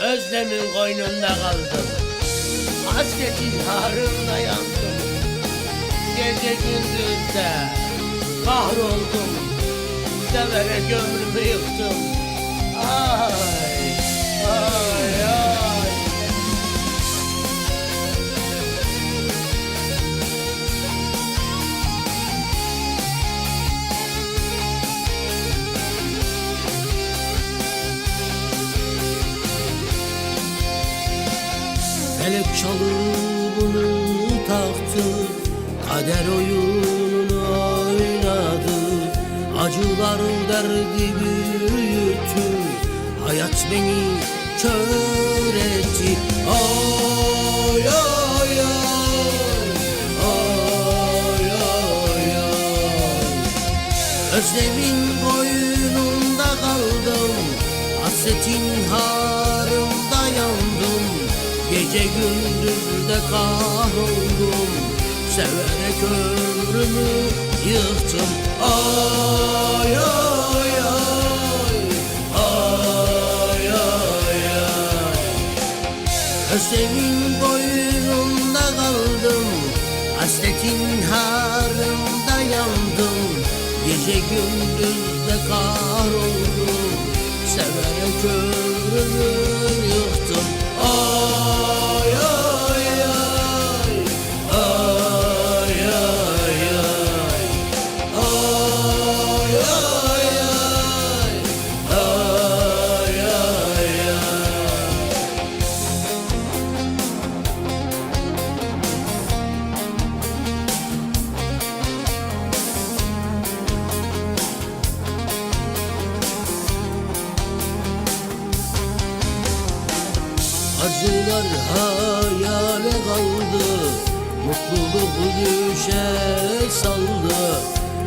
Özlemin koynunda kaldım. Hasretin harında yandım. Gece gündüz de Kahroldum Severek ömrümü yıktım. Ay Ay ay Felek çalımını taktı Kader oyununu oynadı. Acılar derdi büyüttü Hayat beni kör etti. Ay ay ay Ay ay ay. Özlemin boynunda kaldım Hasretin yandım Gece gündüz de kahroldum Severek ömrümü yıktım. Ay ay ay Ay ay ay. Özlemin boynunda kaldım Hasretin harında yandım. Gece gündüz de kahroldum Severek ömrümü yıktım Acılar hayale kaldı Mutluluk düşe saldı.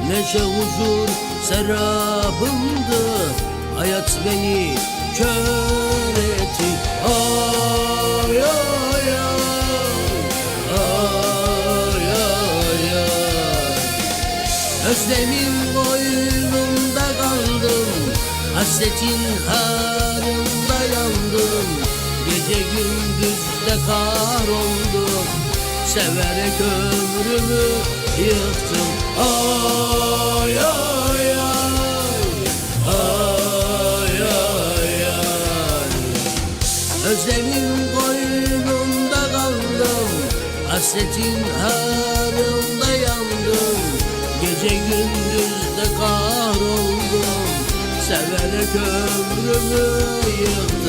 Neşe huzur serapımdı Hayat beni kör etti. Ay ay ay Ay ay ay. Özlemin boynunda kaldım Hasretin harında yandım Gece gündüz de kahroldum Severek ömrümü yıktım. Ay ay ay Ay ay ay. Özlemin boynunda kaldım Hasretin harında yandım. Gece gündüz de kahroldum Severek ömrümü yıktım